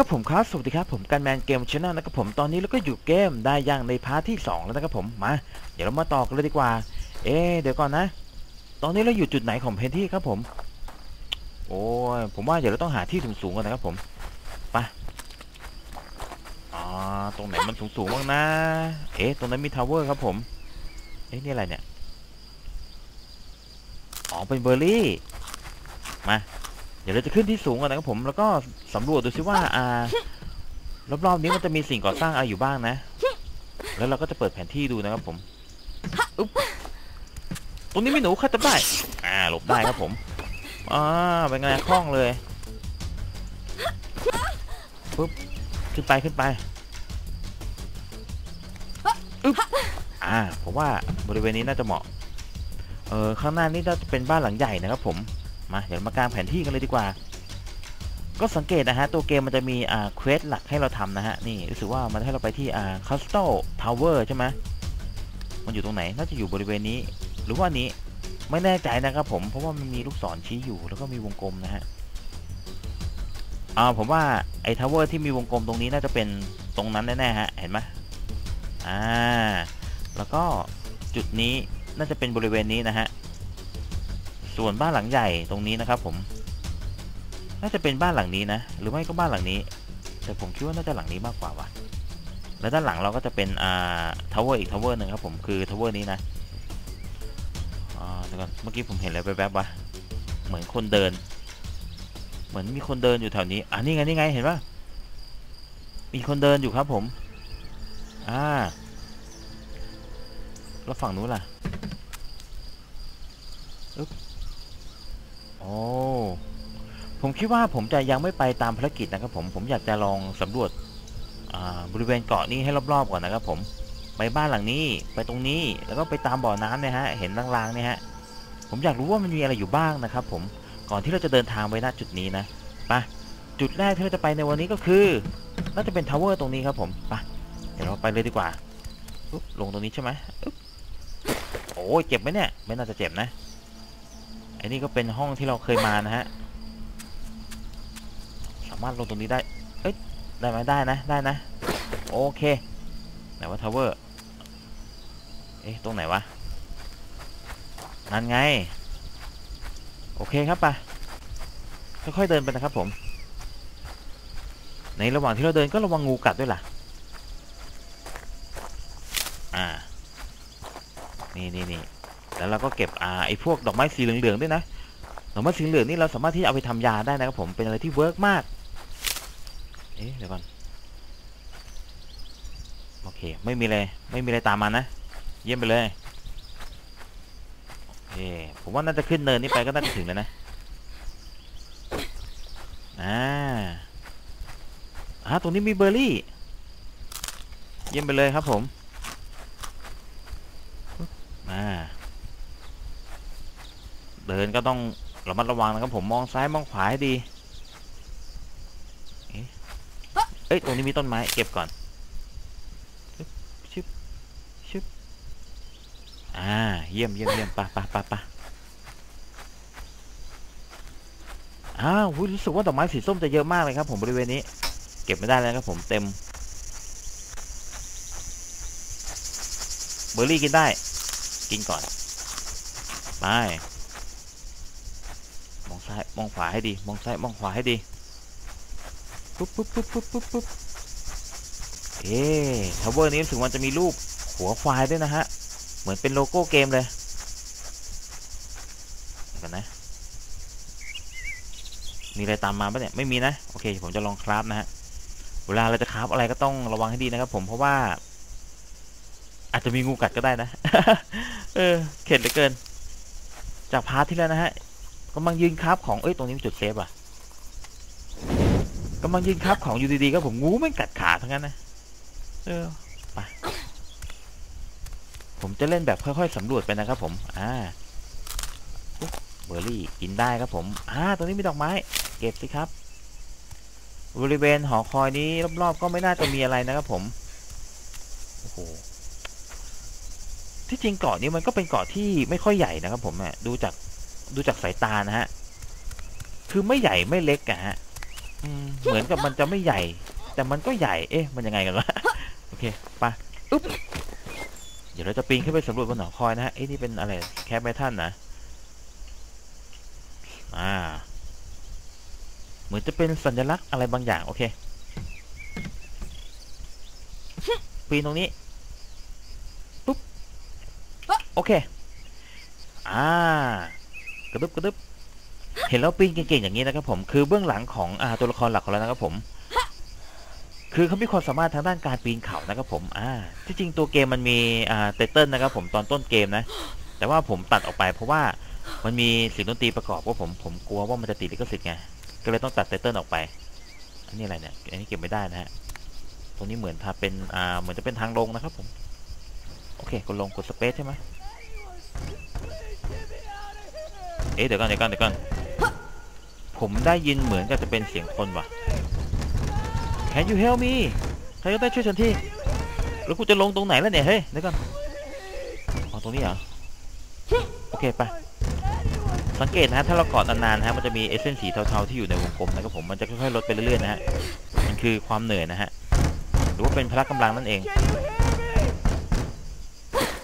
อ่าครับผมครับสวัสดีครับผมกันแมนเกมช n แนลนะครับผมตอนนี้เราก็อยู่เกมได้ย่างในพาร์ทที่ 2 แล้วนะครับผมมาเดี๋ยวเรามาต่อกันเลยดีกว่า เอ๊เดี๋ยวก่อนนะ ตอนนี้เราอยู่จุดไหนของเพนที่ครับผม โอ้ยผมว่าเดี๋ยวเราต้องหาที่สูงๆกันนะครับผมไปอ่าตรงไหนมันสูงๆบ้างนะ เอ๊ตรงนั้นมีทาวเวอร์ครับผมเอ๊นี่อะไรเนี่ยอ๋อเป็นเบอร์รี่มา เดี๋ยวเราจะขึ้นที่สูงก่อนนะครับผม แล้วก็สำรวจดูซิว่าอ่ารอบๆนี้มันจะมีสิ่งก่อสร้างอะไรอยู่บ้างนะ แล้วเราก็จะเปิดแผนที่ดูนะครับผมอุ๊บตรงนี้มีหนูข้าจำได้ อ่า หลบได้ครับผม อ่า เป็นไงคล่องเลย ปุ๊บ ขึ้นไปขึ้นไปอึ๊บ อ่า ผมว่าบริเวณนี้น่าจะเหมาะ เออข้างหน้านี่น่าจะเป็นบ้านหลังใหญ่นะครับผม มาเดี๋ยวมากางแผนที่กันเลยดีกว่า ก็สังเกตนะฮะ ตัวเกมมันจะมีอ่าเควสหลักให้เราทำนะฮะ นี่รู้สึกว่ามันให้เราไปที่อ่าคัสตอลทาวเวอร์ใช่ไหมมันอยู่ตรงไหน น่าจะอยู่บริเวณนี้ หรือว่านี้ไม่แน่ใจนะครับผม เพราะว่ามันมีลูกศรชี้อยู่แล้วก็มีวงกลมนะฮะอ่าผมว่าไอ้ทาวเวอร์ที่มีวงกลมตรงนี้น่าจะเป็นตรงนั้นแน่ๆฮะ เห็นไหมอ่า แล้วก็จุดนี้น่าจะเป็นบริเวณนี้นะฮะ ส่วนบ้านหลังใหญ่ตรงนี้นะครับผม น่าจะเป็นบ้านหลังนี้นะ หรือไม่ก็บ้านหลังนี้ แต่ผมคิดว่าน่าจะหลังนี้มากกว่าวะแล้วด้านหลังเราก็จะเป็นอ่าทาวเวอร์อีกทาวเวอร์หนึ่งครับผมคือทาวเวอร์นี้นะอ่าเดี๋ยวก่อนเมื่อกี้ผมเห็นอะไรแวบๆวะเหมือนคนเดิน เหมือนมีคนเดินอยู่แถวนี้อ่านี่ไงนี่ไงเห็นปะมีคนเดินอยู่ครับผม อ่า แล้วฝั่งนู้นล่ะ อึ๊บ โอ้ผมคิดว่าผมจะยังไม่ไปตามภารกิจนะครับ ผมผมอยากจะลองสำรวจบริเวณเกาะนี้ให้รอบๆก่อนนะครับ ผมไปบ้านหลังนี้ไปตรงนี้แล้วก็ไปตามบ่อน้ำเนี่ยฮะเห็นลางๆเนี่ยฮะผมอยากรู้ว่ามันมีอะไรอยู่บ้างนะครับ ผมก่อนที่เราจะเดินทางไปณจุดนี้นะไปจุดแรกที่เราจะไปในวันนี้ก็คือน่าจะเป็นทาวเวอร์ตรงนี้ครับผมไปเดี๋ยวเราไปเลยดีกว่าลงตรงนี้ใช่ไหมโอ้ยเจ็บไหมเนี่ยไม่น่าจะเจ็บนะ อันนี้ก็เป็นห้องที่เราเคยมานะฮะ สามารถลงตรงนี้ได้ เอ้ย ได้ไหมได้นะ ได้นะ โอเค ไหนว่าทาวเวอร์ เอ๊ะ ตรงไหนวะ นั่นไง โอเคครับไปค่อยๆเดินไปนะครับผม ในระหว่างที่เราเดินก็ระวังงูกัดด้วยล่ะ อ่า นี่นี่นี่ แล้วเราก็เก็บอ่าไอ้พวกดอกไม้สีเหลืองๆด้วยนะดอกไม้สีเหลืองนี่เราสามารถที่เอาไปทำยาได้นะครับผมเป็นอะไรที่เวิร์กมากเอ๊ะเดี๋ยวก่อนโอเคไม่มีอะไรไม่มีอะไรตามมานะ เยี่ยมไปเลยโอเคผมว่าน่าจะขึ้นเนินนี้ไปก็น่าจะถึงแล้วนะอ่าอ่าตรงนี้มีเบอร์รี่ เยี่ยมไปเลยครับผมอ่า เดินก็ต้องระมัดระวังนะครับผมมองซ้ายมองขวาให้ดี เอ๊ะเอ้ยตรงนี้มีต้นไม้เก็บก่อนชึบชึบชึบอ่าเยี่ยมเยี่ยมเยี่ยมปะปะปะปะอ้าวรู้สึกว่าดอกไม้สีส้มจะเยอะมากเลยครับ ผมบริเวณนี้ เก็บไม่ได้แล้วครับผมเต็ม เบอร์รี่กินได้ กินก่อนไป ซ้ายมองขวาให้ดี มองซ้ายมองขวาให้ดี ปุ๊บปุ๊บปุ๊บปุ๊บปุ๊บปุ๊บเอ๊ทาวเวอร์นี้รู้สึกมันจะมีรูปหัวควายด้วยนะฮะ เหมือนเป็นโลโก้เกมเลยเดี๋ยวกันนะ มีอะไรตามมาปะเนี่ย ไม่มีนะ โอเค ผมจะลองคราฟนะฮะ เวลาเราจะคราฟอะไรก็ต้องระวังให้ดีนะครับผมเพราะว่า อาจจะมีงูกัดก็ได้นะ เออ เข็ดเหลือเกิน จากพาร์ทที่แล้วนะฮะ กำลังยืนคราฟของเอ้ยตรงนี้มีจุดเซฟอะกำลังยืนคราฟของอยู่ดีๆก็ผมงูไม่กัดขาทั้งนั้นนะเออไปผมจะเล่นแบบค่อยๆสำรวจไปนะครับ ผมอ่าอุ๊บเบอร์รี่กินได้ครับผมอ่าตรงนี้มีดอกไม้ เก็บสิครับ บริเวณหอคอยนี้รอบๆ ก็ไม่น่าจะมีอะไรนะครับผมโอ้โหที่จริงเกาะนี้มันก็เป็นเกาะที่ไม่ค่อยใหญ่นะครับผมอะดูจาก ดูจากสายตานะฮะ คือไม่ใหญ่ไม่เล็กอะฮะเหมือนกับมันจะไม่ใหญ่ แต่มันก็ใหญ่ เอ๊ะ มันยังไงกันวะ โอเคไปอึ๊บ เดี๋ยวเราจะปีนขึ้นไปสำรวจบนหอคอยนะฮะ เอ๊ะ นี่เป็นอะไร แคปแมทันนะ อ่า เหมือนจะเป็นสัญลักษณ์อะไรบางอย่าง โอเค ปีนตรงนี้ ปุ๊บ โอเค อ่า กระดึบกระดึบเห็นแล้วปีนเก่งๆอย่างนี้นะครับผมคือเบื้องหลังของอตัวละครหลักของเรานะครับผม คือเขามีความสามารถทางด้านการปีนเขานะครับผมอ่าที่จริงตัวเกมมันมีอ่าไตเติลนะครับผมตอนต้นเกมนะ แต่ว่าผมตัดออกไปเพราะว่ามันมีเสียงดนตรีประกอบว่าผมผมกลัวว่ามันจะติดลิขสิทธิ์ไงก็เลยต้องตัดไตเติลออกไป อันนี้อะไรเนี่ยอันนี้เก็บไม่ได้นะฮะตรงนี้เหมือนถ้าเป็นอ่าเหมือนจะเป็นทางลงนะครับผมโอเคกดลงกดสเปซใช่ไหม อ๊ะเดี๋ยวก่อนเดี๋ยวก่อนเดี๋ยวก่อนผมได้ยินเหมือนกับจะเป็นเสียงคนว่ะ Can you help me ใครก็ได้ช่วยฉันทีแล้วกูจะลงตรงไหนแล้วเนี่ยเฮ้ยเดี๋ยวก่อนอ๋อตรงนี้เหรอโอเคไปสังเกตนะฮะถ้าเรากอดนานๆนะฮะมันจะมีเอเซนสีเทาๆที่อยู่ในวงกลมนะครับผมมันจะค่อยๆลดไปเรื่อยๆนะฮะมันคือความเหนื่อยนะฮะหรือว่าเป็นพละกำลังนั่นเอง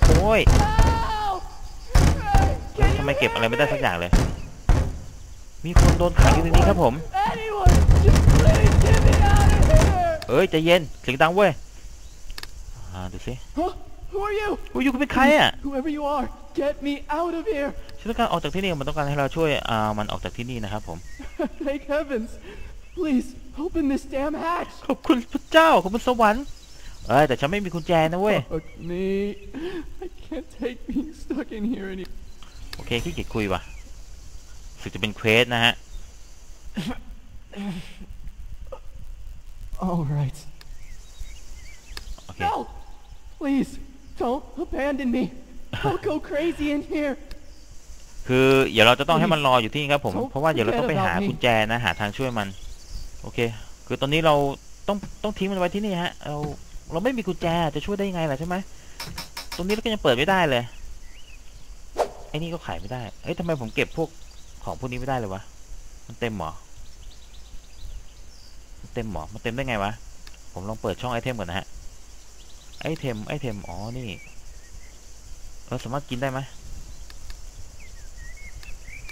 โอ้ย ไมเก็บอะไรไม่ได้สักอย่างเลย มีคนโดนขังอยู่ในนี้ครับผม Anyone, just please get me out of here! เอ้ยใจเย็นเสียงดังเว้ยอ่าดูสิ Huh? Who are you? โอ้ยอยู่คุณเป็นใครอะ Whoever you are, get me out of here! ฉันต้องการออกจากที่นี่มันต้องการให้เราช่วยอ่ามันออกจากที่นี่นะครับผม Thank heavens! Please, open this damn hatch! ขอบคุณพระเจ้าขอบคุณสวรรค์เอ้ยแต่ฉันไม่มีกุญแจนะเว้ย Fuck me. I can't take being stuck in here any. โอเคขี้เกียจคุยว่ะรู้สึกจะเป็นเควสนะฮะ All right. โอเค No! Please, don't abandon me. I'll go crazy in here. คือเดี๋ยวเราจะต้องให้มันรออยู่ที่นี่ครับผม So เพราะว่าเดี๋ยวเราต้องไปหา forget about me กุญแจนะหาทางช่วยมัน โอเค คือตอนนี้เราต้องต้องทิ้งมันไว้ที่นี่ฮะ เราเราไม่มีกุญแจจะช่วยได้ยังไงล่ะใช่ไหม ตรงนี้เราก็ยังเปิดไม่ได้เลยไอ้นี่ก็ขายไม่ได้เฮ้ยทำไมผมเก็บพวกของพวกนี้ไม่ได้เลยวะ มันเต็มหรอมันเต็มหรอมันเต็มได้ไงวะ ผมลองเปิดช่องไอเทมก่อนนะฮะ ไอเทม ไอเทม อ๋อ นี่ เราสามารถกินได้ไหม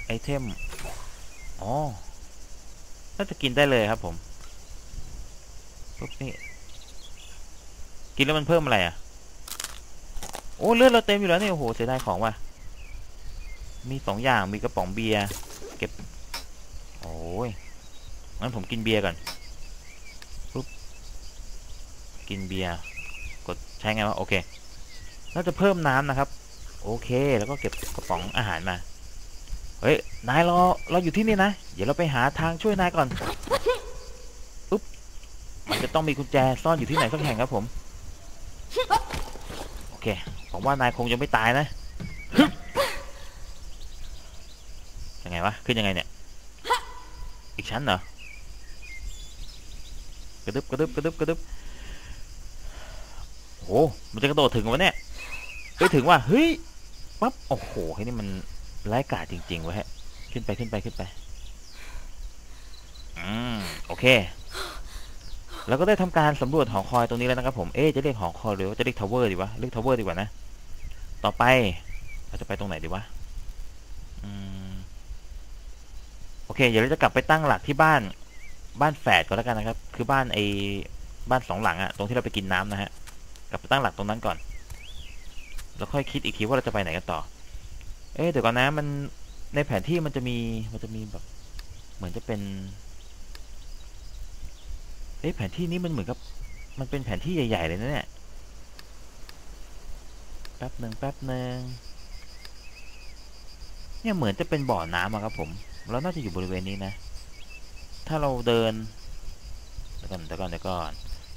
ไอเทม อ๋อ น่าจะกินได้เลยครับผมปุ๊บนี่ กินแล้วมันเพิ่มอะไรอะ โอ้ เลือดเราเต็มอยู่แล้วเนี่ยโอ้โห เสียดายของว่ะ มีสองอย่างมีกระป๋องเบียร์เก็บ โอ้ยงั้นผมกินเบียร์ก่อนปุ๊บกินเบียร์กดใช้ไงวะโอเคน่าจะเพิ่มน้ำนะครับ โอเค แล้วก็เก็บกระป๋องอาหารมาเฮ้ยนายรอเราอยู่ที่นี่นะเดี๋ยวเราไปหาทางช่วยนายก่อนอุ๊บมันจะต้องมีกุญแจซ่อนอยู่ที่ไหนสักแห่งครับผม โอเคผมว่านายคงจะไม่ตายนะฮึบยังไง วะ ขึ้นยังไงเนี่ย อีกชั้นเหรอ กระดึบกระดึบกระดึบกระดึบโอ้โหมันจะกระโดดถึงวะเนี่ยเฮ้ยถึงว่ะ เฮ้ย ปั๊บ โอ้โหเฮ้นี่มันไร้กาจจริงๆว้ยฮะ ขึ้นไปขึ้นไปขึ้นไป อืม โอเคแล้วก็ได้ทำการสำรวจหอคอยตรงนี้แล้วนะครับผม เอ๊จะเรียกหอคอยหรือว่าจะเรียกทาวเวอร์ดีวะ เรียกทาวเวอร์ดีกว่านะ ต่อไป เราจะไปตรงไหนดีวะ อืม โอเค เดี๋ยวเราจะกลับไปตั้งหลักที่บ้านบ้านแฝดก่อนแล้วกันนะครับ คือบ้านไอ้บ้านสองหลังอะตรงที่เราไปกินน้ำนะฮะ กลับไปตั้งหลักตรงนั้นก่อน แล้วค่อยคิดอีกทีว่าเราจะไปไหนกันต่อ เอ๊ะเดี๋ยวก่อนนะมันในแผนที่มันจะมีมันจะมีแบบ เหมือนจะเป็น เอ๊ะแผนที่นี้มันเหมือนกับ มันเป็นแผนที่ใหญ่ ๆ เลยนะเนี่ย แป๊บหนึ่งแป๊บหนึ่งเนี่ยเหมือนจะเป็นบ่อน้ำอะครับผม เราน่าจะอยู่บริเวณนี้นะ ถ้าเราเดินเดี๋ยวก่อนเดี๋ยวก่อนเดี๋ยวก่อน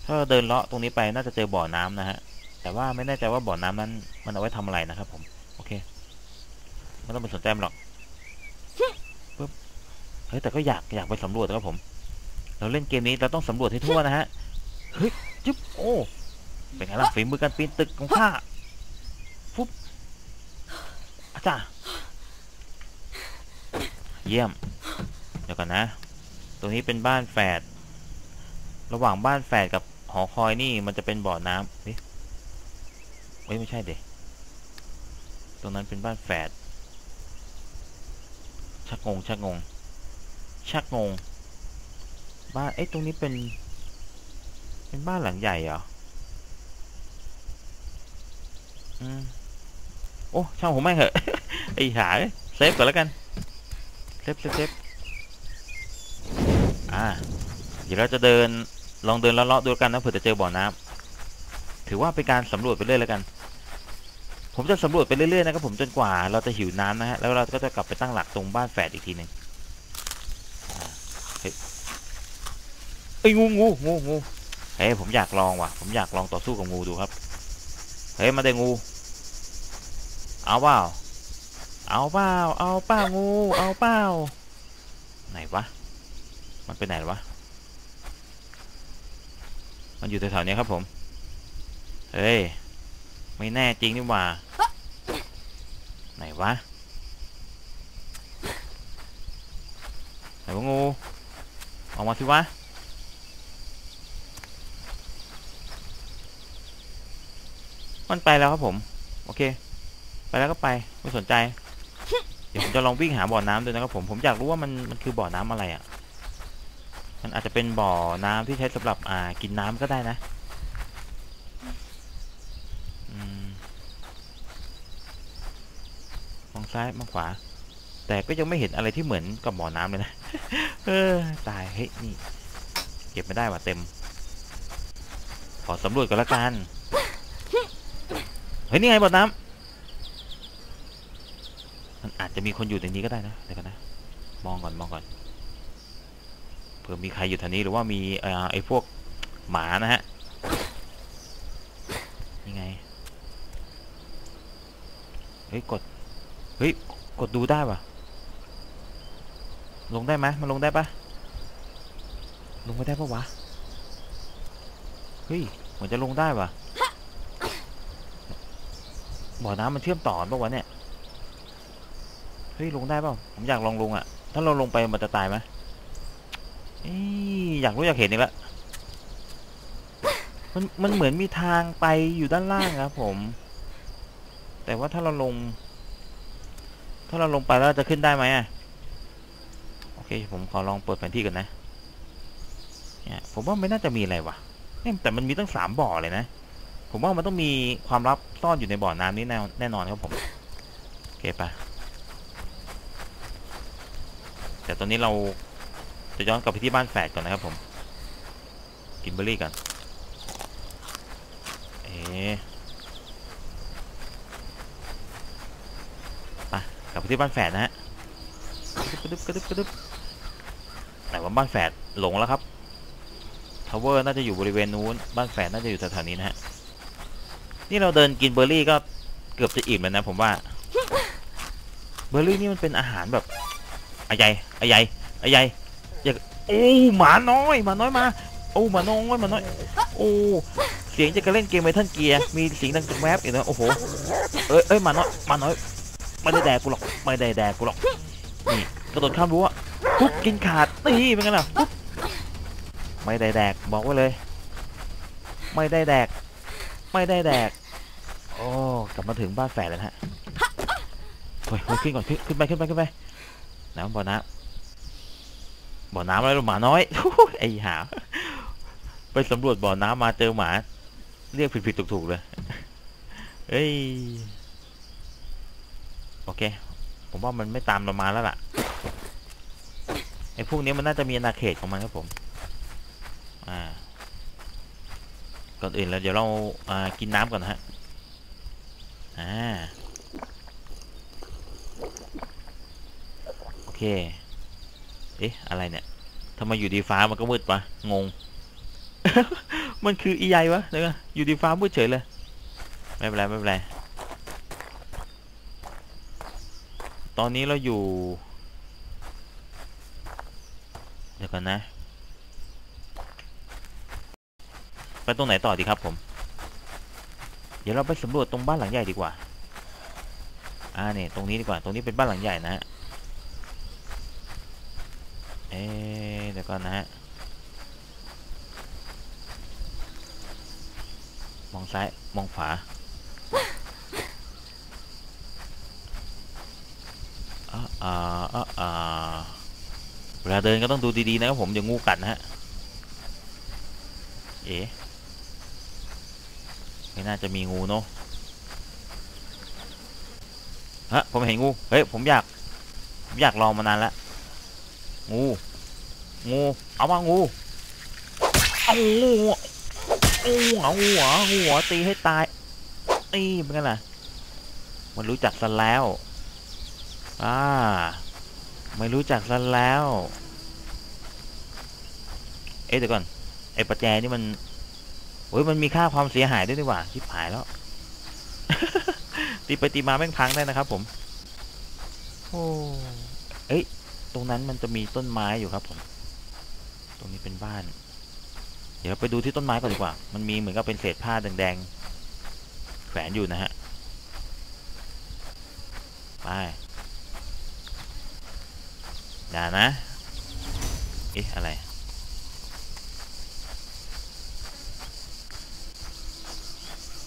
ถ้าเราเดินเลาะตรงนี้ไปน่าจะเจอบ่อน้ำนะฮะ แต่ว่าไม่แน่ใจว่าบ่อน้ำนั้น มันเอาไว้ทำอะไรนะครับ ผม โอเค ไม่ต้องไปสนใจมันหรอกปึ๊บ เฮ้ยแต่ก็อยากอยากไปสำรวจครับผม เราเล่นเกมนี้เราต้องสำรวจให้ทั่วนะฮะ เฮ้ยจึ๊บโอ้ เป็นไงล่ะฝีมือการปีนตึกของข้าฟุ๊บอาจารย์ เยี่ยม เดี๋ยวก่อนนะ ตรงนี้เป็นบ้านแฝด ระหว่างบ้านแฝดกับหอคอยนี่มันจะเป็นบ่อน้ำเฮ้ยเฮ้ยไม่ใช่เด็ตรงนั้นเป็นบ้านแฝด ชักงง ชักงง ชักงง บ้านเอ๊ะตรงนี้เป็น เป็นบ้านหลังใหญ่เหรอ อืม โอ้ช่างผมไม่เหอะ ไอ้หาเอ้ยเซฟก่อนแล้วกัน ซฟเซฟเซฟอ่าเดี๋ยวเราจะเดินลองเดินเลาะๆดูกันนะเผื่อจะเจอบ่อน้ำถือว่าเป็นการสำรวจไปเรื่อยแล้วกัน ผมจะสำรวจไปเรื่อยๆนะครับผมจนกว่าเราจะหิวน้ำนะฮะแล้วเราก็จะกลับไปตั้งหลักตรงบ้านแฝดอีกทีหนึ่งเฮ้ยเอ้ยงูงูงูงูเฮ้ยผมอยากลองว่ะ ผมอยากลองต่อสู้กับงูดูครับ เฮ้ยมาเด้งู เอาเปล่า เอาเปล่า เอาเปล่างู เอาเปล่า ไหนวะ มันไปไหนวะ มันอยู่แถวๆนี้ครับผม เฮ้ย ไม่แน่จริงนี่หว่า ไหนวะ ไหนวะงู ออกมาสิวะ มันไปแล้วครับผม โอเค ไปแล้วก็ไป ไม่สนใจ ดี๋ยวผมจะลองวิ่งหาบ่อน้ำดูนะครับผมผมอยากรู้ว่ามันมันคือบ่อน้ำอะไรอะ มันอาจจะเป็นบ่อน้ำที่ใช้สำหรับอ่ากินน้ำก็ได้นะอมองซ้ายมองขวา แต่ก็ยังไม่เห็นอะไรที่เหมือนกับบ่อน้ำเลยนะเออตายเฮ้ยนี่ เก็บไม่ได้ว่ะเต็ม ขอสำรวจก่อนละกันเฮ้ยนี่ไงบ่อน้ำมันอา จะมีคนอยู่ในนี้ก็ได้นะเดี๋ยวกันนะ มองก่อนมองก่อนเผื่อมีใครอยู่แถวนี้หรือว่ามีเอ่อไอ้พวกหมานะฮะนี่ไงเฮ้ยกดเฮ้ยกดดูได้ปะลงได้ไหมมันลงได้ปะลงไม่ได้ปะวะเฮ้ยเหมือนจะลงได้ปะบ่อน้ำมันเชื่อมต่อปะวะเนี่ย เฮ้ยลงได้เปล่าผมอยากลองลงอะ ถ้าเราลงไปมันจะตายไหมเอ้ยอยากรู้อยากเห็นอีกแล้วมันมันเหมือนมีทางไปอยู่ด้านล่างครับผม แต่ว่าถ้าเราลง ถ้าเราลงไปแล้วจะขึ้นได้ไหมอะโอเค ผมขอลองเปิดแผนที่ก่อนนะเนี่ยผมว่าไม่น่าจะมีอะไรวะเนี่ยแต่มันมีตั้งสามบ่อเลยนะ ผมว่ามันต้องมีความลับซ่อนอยู่ในบ่อน้ำนี้แน่แน่นอนครับผม โอเคปะ แต่ตอนนี้เราจะย้อนกลับไปที่บ้านแฝดก่อนนะครับผม กินเบอร์รี่กัน เอ๊ะไปกลับไปที่บ้านแฝดนะฮะกระดึบกระดึบกระดึบไหนว่าบ้านแฝดหลงแล้วครับทาวเวอร์น่าจะอยู่บริเวณนู้น บ้านแฝดน่าจะอยู่แถวๆนี้นะฮะ นี่เราเดินกินเบอร์รี่ก็เกือบจะอิ่มแล้วนะผมว่า เบอร์รี่นี่มันเป็นอาหารแบบ อะใหญ่อะใหญ่อะใหญ่อยาโอ้หมาน้อยหมาน้อยมา โอ้หมาน้อยหมาน้อย โอ้เสียงจะกระเล่นเกมไมทันเกียร์มีเสียงดังแวบอีกนะโอ้โหเอ้ยเอ้ยหมาน้อยหมาน้อยไม่ได้แดกกูหรอกไม่ได้แดกกูหรอกนี่กระโดดข้ามรั้วปุ๊บกินขาดนี่เป็นไงล่ะปุ๊บไม่ได้แดกบอกไว้เลย ไม่ได้แดก ไม่ได้แดกโอ้กลับมาถึงบ้านแฝดแล้วฮะเฮ้ยขึ้นก่อนขึ้นขึ้นไปขึ้นไปขึ้นไป น้ำบ่อน้ำบ่อน้ำอะไรหรอหมาน้อยไอ้หาไปสำรวจบ่อน้ำมาเจอหมา เรียกผิดๆถูกๆเลยเอ้ยโอเค ผมว่ามันไม่ตามเรามาแล้วล่ะไอ้พวกนี้มันน่าจะมีอาณาเขตของมันครับผม อ่า ก่อนอื่นแล้วเดี๋ยวเราอ่ากินน้ำก่อนนะฮะ อ่า โอ เค เอ๊ะ อะไรเนี่ยทำไมอยู่ดีฟ้ามันก็มืดวะงง มันคืออีไยวะเดี๋ยวก่อนอยู่ดีฟ้ามืดเฉยเลย ไม่เป็นไรไม่เป็นไร ตอนนี้เราอยู่ เดี๋ยวก่อนนะ ไปตรงไหนต่อดีครับผม เดี๋ยวเราไปสำรวจตรงบ้านหลังใหญ่ดีกว่า อ่าเนี่ยตรงนี้ดีกว่า ตรงนี้เป็นบ้านหลังใหญ่นะฮะ เอ๊เดี๋ยวก่อนนะฮะ มองซ้าย มองขวาอ่าอ่าอ่าเวลาเดินก็ต้องดูดีๆนะครับผมอย่างูกัดนะฮะ เอ๋ไม่น่าจะมีงูเนอะฮะผมเห็นงู เฮ้ย ผมอยาก ผมอยากลองมานานแล้ว งู งู เอามางู เอางูเอาหัวหัวหัวตีให้ตายนี่เป็นไงล่ะ มันรู้จักซะแล้ว อ่า ไม่รู้จักซะแล้ว เอ๊ะเดี๋ยวก่อน ไอ้ประแจนี่มันโอ้ยมันมีค่าความเสียหายด้วยดีกว่าชิบหายแล้ว ตีไปตีมาแม่งพังได้นะครับผม โอ้เอ้ย ตรงนั้นมันจะมีต้นไม้อยู่ครับผม ตรงนี้เป็นบ้าน เดี๋ยวไปดูที่ต้นไม้ก่อนดีกว่า มันมีเหมือนกับเป็นเศษผ้าแดงๆแขวนอยู่นะฮะ ไปอย่านะ เอ๊ะ อะไร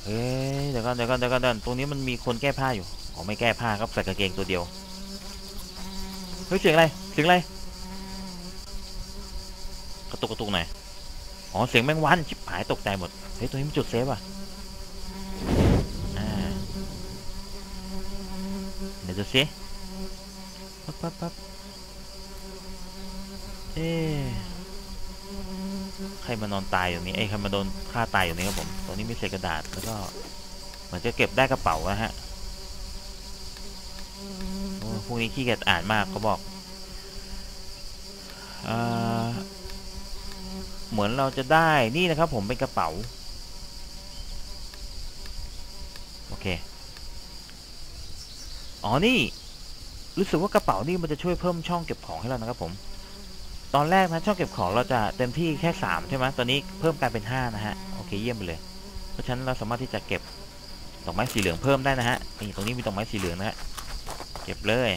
เฮ้ยเดี๋ยวก่อนเดี๋ยวก่อนเดี๋ยวก่อนเดี๋ยวก่อนตรงนี้มันมีคนแก้ผ้าอยู่ อ๋อ ไม่แก้ผ้าครับใส่กางเกงตัวเดียว เฮ้ยเสียงอะไร เสียงอะไร กระตุกกระตุกหน่อยอ๋อ เสียงแมงวันชิบหายตกใจหมด เฮ้ย ตัวนี้มันจุดเซฟอะเดี๋ยวดูสิปั๊บปั๊บปั๊บเอ๊ใครมานอนตายอยู่นี้เอ้ยใครมาโดนฆ่าตายอยู่นี้ครับผมตรงนี้มีเศษกระดาษแล้วก็เหมือนจะเก็บได้กระเป๋านะฮะ วกนี้ขี้เกียจอ่านมากเขาบอกอ่าเหมือนเราจะได้นี่นะครับผมเป็นกระเป๋า โอเค อ๋อนี่ รู้สึกว่ากระเป๋านี่มันจะช่วยเพิ่มช่องเก็บของให้เรานะครับผม ตอนแรกนะช่องเก็บของเราจะเต็มที่แค่สามใช่ไหมตอนนี้เพิ่มกลายเป็นห้านะฮะ โอเคเยี่ยมไปเลย เพราะฉะนั้นเราสามารถที่จะเก็บดอกไม้สีเหลืองเพิ่มได้นะฮะนี่ตรงนี้มีดอกไม้สีเหลืองนะฮะ เก็บเลย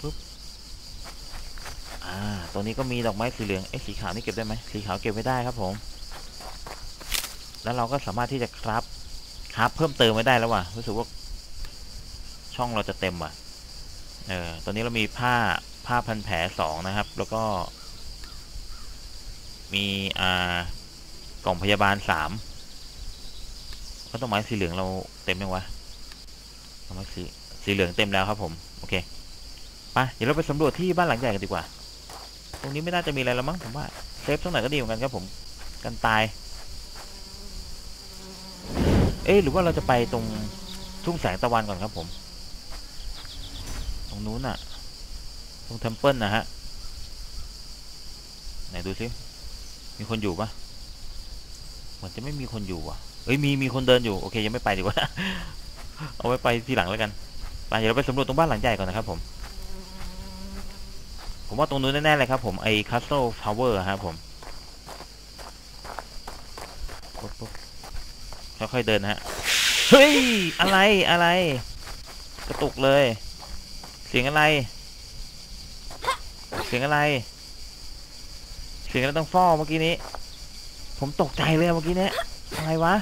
ปุ๊บอ่าตรงนี้ก็มีดอกไม้สีเหลืองเอ๊ะสีขาวนี่เก็บได้ไหมสีขาวเก็บไม่ได้ครับผม แล้วเราก็สามารถที่จะครับครับเพิ่มเติมไม่ได้แล้วว่ะรู้สึกว่าช่องเราจะเต็มว่ะเออตอนนี้เรามีผ้าผ้าพันแผลสองนะครับ แล้วก็ มีอ่ากล่องพยาบาลสามก็ต้นไม้สีเหลืองเราเต็มยังวะต้นไม้สี สีเหลืองเต็มแล้วครับผม โอเค ไป เดี๋ยวเราไปสำรวจที่บ้านหลังใหญ่กันดีกว่า ตรงนี้ไม่น่าจะมีอะไรแล้วมั้งผมว่า เซฟตรงไหนก็ดีเหมือนกันครับผม กันตาย เอ๊หรือว่าเราจะไปตรงทุ่งแสงตะวันก่อนครับผม ตรงนู้นน่ะ ตรงเทมเพิลนะฮะ ไหนดูซิ มีคนอยู่ปะเหมือนจะไม่มีคนอยู่อะเอ้ยมีมีคนเดินอยู่ โอเคยังไม่ไปดีกว่า เอาไว้ไปทีหลังแล้วกัน ไปเดี๋ยวเราไปสำรวจตรงบ้านหลังใหญ่ก่อนนะครับผม ผมว่าตรงนู้นแน่ๆเลยครับผม ไอ้ Castle Tower อะครับผมค่อยๆเดินฮะ เฮ้ย อะไรอะไร กระตุกเลย เสียงอะไร เสียงอะไร เสียงอะไรต้องฟ้อเมื่อกี้นี้ ผมตกใจเลยเมื่อกี้เนี้ยอะไรวะ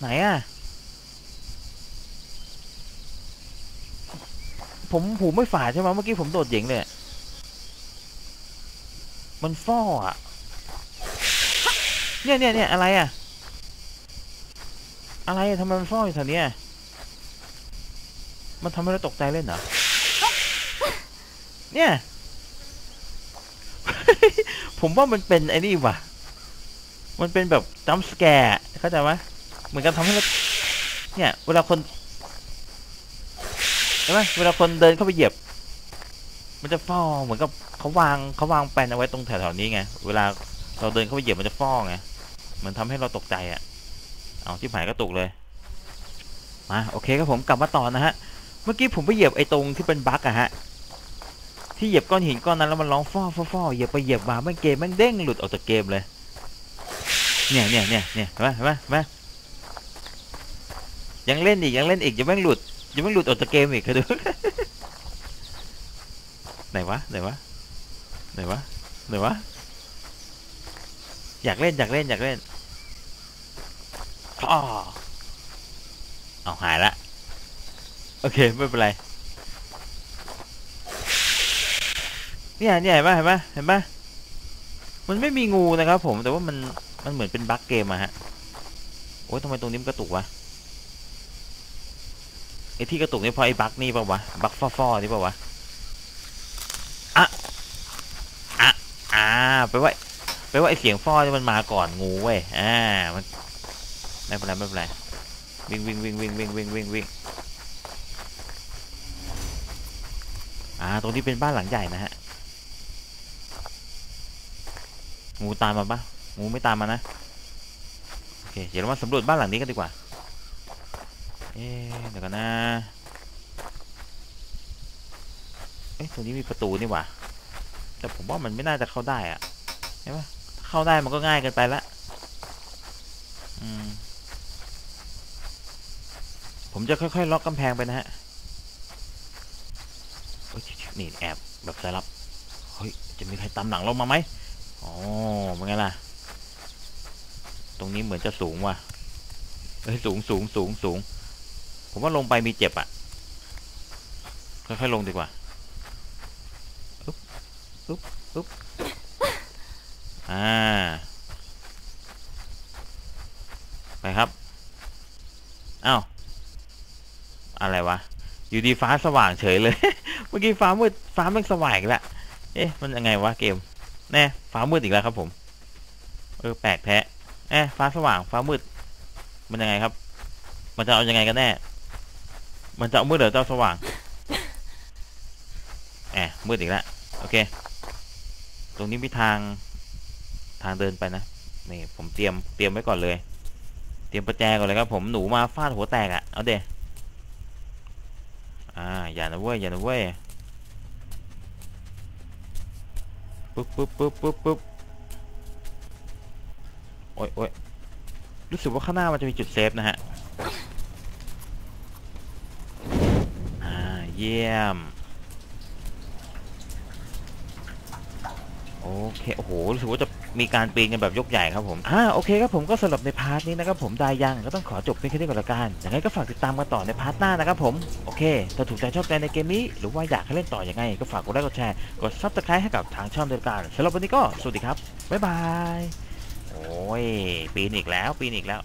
ไหนอะ ผมหูไม่ฝาดใช่ไหมเมื่อกี้ผมโดดเหย่งเลยมันฟ้ออะเนี่ยเนี่ยเนี่ยอะไรอะอะไรอะทำไมมันฟออยู่แถวนี้มันทำให้เราตกใจเล่นเหรอ เนี่ย ผมว่ามันเป็นไอ้นี่ว่ะ มันเป็นแบบจัมสแกร์เข้าใจไหมเหมือนกับทำให้เราเนี่ย เวลาคน ช่ไหมเวลาคนเดินเข้าไปเหยียบ มันจะฟ้อเหมือนกับเขาวางเขาวางแปลนเอาไว้ตรงแถวๆนี้ไง เวลาเราเดินเข้าไปเหยียบมันจะฟ้อไง มันทำให้เราตกใจอะ เอาที่หายก็ตกเลย มาโอเคครับผมกลับมาต่อนะฮะ เมื่อกี้ผมไปเหยียบไอ้ตรงที่เป็นบั๊กอะฮะ ที่เหยียบก้อนหินก้อนนั้นแล้วมันร้องฟ้อฟ้อฟ้อเหยียบไปเหยียบมาแม่งเกมแม่งเด้งหลุดออกจากเกมเลย เนี่ยเนี่ยเนี่ยเนี่ยเห็นไหมเห็นไหมเห็นไหมยังเล่นอีกยังเล่นอีกยังแม่งหลุด ยังแม่หลุดออกจากเกมอีกเคยดูไหนวะไหนวะไหนวะไหนวะอยากเล่นอยากเล่นอยากเล่นอ้อเอาหายละโอเคไม่เป็นไรเนี่ยเนี่ยเห็นปะเห็นปะเห็นปะมันไม่มีงูนะครับผมแต่ว่ามันมันเหมือนเป็นบั๊กเกมอะฮะโอ้ยทำไมตรงนี้มันกระตุกวะ ไอ้ที่กระตุกนี่เพราะไอ้บั๊กนี่เปล่าวะ บั๊กฟอๆนี่เปล่าวะอะอะอ่าไปว่าไปว่าไอ้เสียงฟอนี่มันมาก่อนงูเว้ย อ่า มันไม่เป็นไรไม่เป็นไร วิ่งวิ่งวิ่งวิ่งวิ่งวิ่งวิ่งวิ่งอ่า ตรงนี้เป็นบ้านหลังใหญ่นะฮะ งูตามมาปะงูไม่ตามมานะ โอเค เดี๋ยวเรามาสำรวจบ้านหลังนี้กันดีกว่า เอ๊เดี๋ยวกันนะ เอ๊ะตรงนี้มีประตูนี่หว่า แต่ผมว่ามันไม่น่าจะเข้าได้อะใช่ปะถ้าเข้าได้มันก็ง่ายเกินไปละอืมผมจะค่อยๆล็อกกำแพงไปนะฮะเฮ้ยนี่แอบแบบสายลับ เฮ้ย จะมีใครตามหลังเรามาไหมอ๋อเป็นไงล่ะ ตรงนี้เหมือนจะสูงว่ะ เฮ้ย สูงสูงสูงสูง ผมว่าลงไปมีเจ็บอะ ค่อยๆลงดีกว่า อุ๊บ อุ๊บ อุ๊บ อ่า ไปครับอ้าวอะไรวะ อยู่ดีฟ้าสว่างเฉยเลย เมื่อกี้ฟ้ามืด ฟ้าม่งสว่างอีกแล้ว เอ๊ะ มันยังไงวะเกม แน่ฟ้ามืดอีกแล้วครับผม เออ แปลกแท้แอะฟ้าสว่าง ฟ้ามืด มันยังไงครับ มันจะเอายังไงกันแน่ มันจะมืดหรือจะเอาสว่างแอะมืดอีกแล้วโอเค ตรงนี้มีทางทางเดินไปนะนี่ผมเตรียมเตรียมไว้ก่อนเลย เตรียมประแจก่อนเลยครับผมหนูมาฟาดหัวแตกอะ่ะเอาเดอ่าอย่านะเว้ยอย่านะเว้ยปึ๊บปึ๊บปึ๊บปึ๊บปึ๊บโอ้ยโอ้ยรู้สึกว่าข้างหน้ามันจะมีจุดเซฟนะฮะ อ่า เยี่ยม โอเค โอ้โหรู้สึกว่าจะมีการปีนกันแบบยกใหญ่ครับผม อ่า โอเคครับผมก็สำหรับในพาร์ทนี้นะครับผมได้ยังก็ต้องขอจบเพียงแค่นี้ก่อนละกันอย่างไรก็ฝากติดตามกันต่อในพาร์ทหน้านะครับผม โอเค ถ้าถูกใจชอบใจในเกมนี้ หรือว่าอยากให้เล่นต่ออยังไง ก็ฝากกดไลค์ กดแชร์ กดซับสไครต์ให้กับทางช่องเดียวกันสำหรับวันนี้ก็ สวัสดีครับ บ๊ายบาย โอ้ย ปีนอีกแล้ว ปีนอีกแล้ว